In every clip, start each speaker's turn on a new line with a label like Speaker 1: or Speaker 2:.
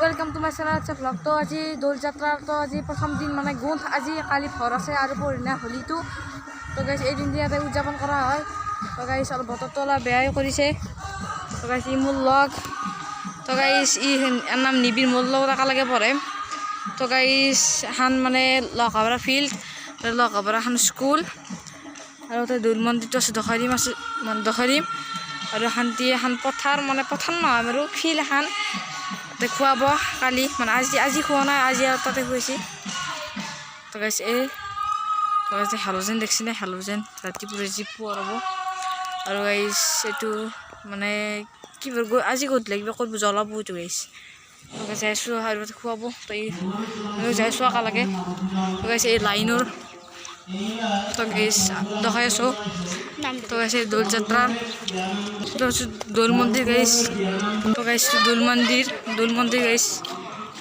Speaker 1: Welcome to my channel আছে vlog তো আজি, দৌল যাত্ৰাৰ তো আজি প্ৰথম দিন মানে গোন্ধ আজি কালি ভৰ আছে আৰু পৰহিনা হোলীটো। তো গাইছ এই দিনটো ইয়াতে উদযাপন কৰা হয়। তো গাইছ অলপ বতৰটো অলপ বেয়াই কৰিছে। তো গাইছ ই মোৰ লগ। তো গাইছ ই নাম নিবিৰ মোৰ লগত একেলগে পঢ়ে তো গাইছ এখন মানে লহাবৰা ফিল্ড লহাবৰা এখন স্কুল আৰু তাতে দৌল মন্দিৰটো আছে দখাই দিম, আছে মানে দখাই দিম। আৰু শান্তি এখন পথাৰ মানে পথাৰ নহয় আৰু ফিল্ড এখন তাতে খুৱাব কালি। মানে আজি আজি খোৱা নাই, আজি আৰু তাতে খুৱাইছে তো গাইছে এই, তো গাইছে হালোজেন দেখছি নে? হালোজেন ৰাতিপুৱা যি পোৱাৰ হ'ব আৰু গাইছ এইটো মানে কি আজি ক'ত লাগিব, ক'ত জ্বলাব এইটো গাইছ তো গাইছে যাইছোঁ আৰু খুৱাব। তো এই ময়ো যাইছোঁ একেলগে তো গাইছে এই লাইনৰ তো গাইছ দেখাই আছোঁ তো গাইছে দৌল যাত্ৰাৰ তো হচ্ছে দৌল মন্দিৰ গাইছ তো গাইছ দৌল মন্দিৰ দৌল মন্দিৰ গাইছ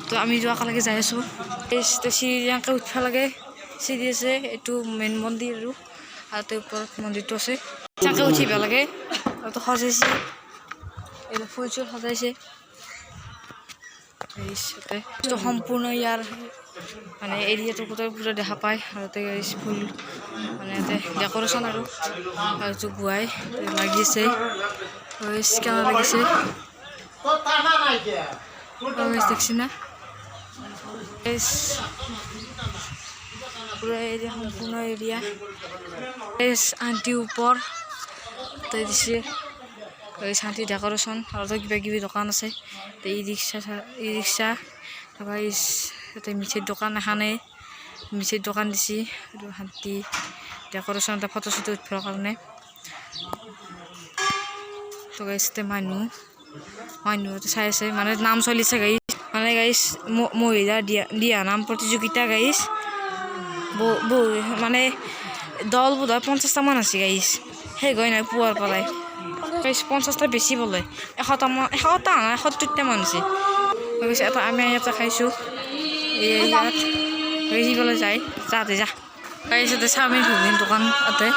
Speaker 1: তো আমি যোৱা একেলগে যাই আছোঁ। গাইছ তো চিৰি এনেকৈ উঠিব লাগে। চিৰি আছে এইটো মেইন মন্দিৰ আৰু আৰু তাৰ ওপৰত মন্দিৰটো আছে। এনেকৈ উঠিব লাগে। আৰু সজাইছে এইটো ফুল চুল সজাইছে গাইছ ইয়াতে তো সম্পূৰ্ণ ইয়াৰ মানে এৰিয়াটো গোটেই পুৰা দেখা পায়। আৰু তাতে ফুল মানে ইয়াতে ডেক'ৰেশ্যন আৰু এইটো গুৱাই লাগি আছে লাগিছে। দেখছি না? পুৰা এৰিয়া, সম্পূৰ্ণ এৰিয়া। আণ্টি ওপৰ। তাতে দিছে। আণ্টি ডেক'ৰেশ্যন, আৰু কিবা কিবি দোকান আছে। তাতে e rickshaw e rickshaw guys তাতে মিঠাইৰ দোকান এখানে মিঠাইৰ দোকান দিছে। আৰু শান্তি ডেক'ৰেশ্যন, এটা ফটো চটো উঠিবৰ কাৰণে। তো গাইছ মানুহ মানুহ চাই আছে। মানে নাম চলিছে গাইছ মানে গাইছ ম- মহিলাৰ দিয়া দিয়া নাম প্ৰতিযোগিতা গাইছ বহু মানে দল বোধহয় পঞ্চাছটামান আছে গাইছ সেই গৈ নাই পুৱাৰ পৰাই। পঞ্চাছটা বেছি বোলে। এশটামান এশটা নহয় সত্তৰটামান আছে গাইছ এটা আমি ইয়াতে খাইছোঁ। এই গাইছ পেলাই যায়। যা গাইছ ইয়াতে চাওমিন ঘুগুনিৰ দোকান তাতে।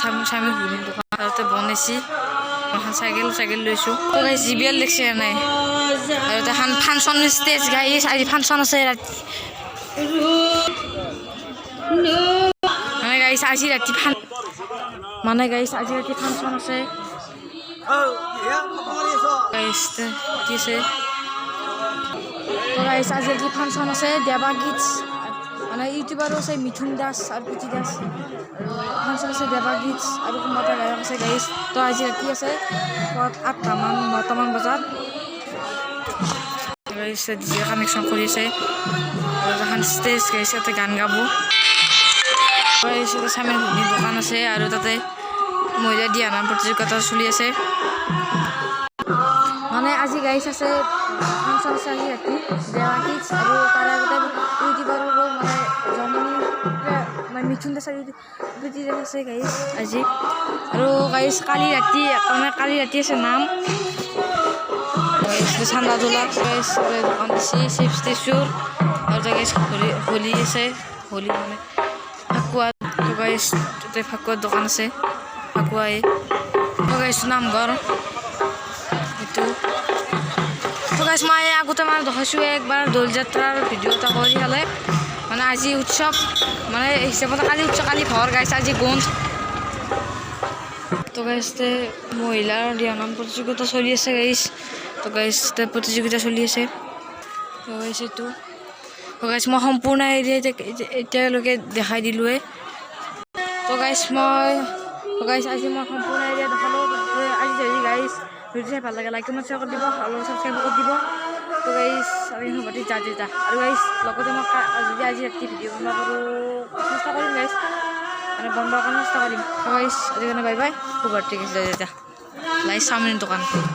Speaker 1: চাওমিন চাওমিন ঘুগুনিৰ দোকান তাতে বনাইছে। এখন চাইকেল চাইকেল লৈছোঁ। তো গাইছ জি বি এল নাই আৰু এখন ফাংচন ষ্টেজ, গাইছ, আজি ফাংচন আছে ৰাতি। মানে গাইছ, আজি ৰাতি ফান মানে গাইছ আজি ৰাতি ফাংচন আছে? গাইছ তে- কি আছে তো আজি ৰাতি ফাংচন আছে? দেৱা গীত। মানে ইউটিউবাৰো আছে মিথুন দাস আৰু প্ৰীতি দাস। ফাংচন আছে দেৱা গীত আৰু কোনোবা গায়ক আছে গাইছ তো আজি ৰাতি আছে? আঠটামান নটামান বজাত। গাইছ ডিজে কানেকশ্যন কৰি আছে আৰু এখন ষ্টেজ গাইছে তাতে গান গাব। চাওমিন দোকান আছে আৰু তাতে মহিলা দিয়া নাম প্ৰতিযোগিতা চলি আছে। মানে আজি গাইছ আছে ফাংচন আজি ৰাতি, দেৱা আৰু তাৰে আগতে ইউটিউবাৰৰো মানে জন্মনি মানে মিথুন দাস আৰু প্ৰীতি দাস আছে গাইছ আজি। আৰু গাইছ কালি ৰাতি মানে কালি ৰাতি আছে নাম। তোলা গাইছ দোকান দিছে, চিপছ টিচুৰ আৰু গাইছ হোলী আছে, হোলী মানে তো গাইছ তাতে ফাকুৱাৰ দোকান আছে ফাকুৱাই তো গাইছ নামঘৰ সেইটো তো গাইছ মই আগতে মানে দেখাইছোঁ একবাৰ দৌল যাত্ৰাৰ ভিডিঅ' এটা কৰি হ'লে মানে আজি উৎসৱ মানে হিচাপত কালি উৎসৱ কালি ঘৰ গাইছে আজি গোন্ধ তো গাইছ তে মহিলাৰ দিহানাম প্ৰতিযোগিতা চলি আছে গাইছ তো গাইছ তে প্ৰতিযোগিতা চলি আছে তো গাইছ এইটো তো গাইছ মই সম্পূৰ্ণ এৰিয়া এতিয়া- এতিয়ালৈকে দেখাই দিলোঁৱে গাইছ মই গাইছ আজি মই সম্পূৰ্ণ এৰিয়া দেখালোঁ। আজি যদি গাইছ ভিডিঅ' চাই ভালো লাগে লাইক কমেণ্ট শ্বেয়াৰ কৰি দিব আৰু ছাবস্ক্ৰাইব কৰি দিব। তো গাইছ আমি সভাতে যা যা যা। আৰু গাইছ লগতে মই যদি আজি ৰাতি ভিডিঅ' বনাব পাৰোঁ চেষ্টা কৰিম গাইছ মানে বনাবৰ কাৰণে চেষ্টা কৰিম। গাইছ আজি কাৰণে বাই বাই খুব গাইছ যা যা যা। লাইছ চাওমিন দোকান।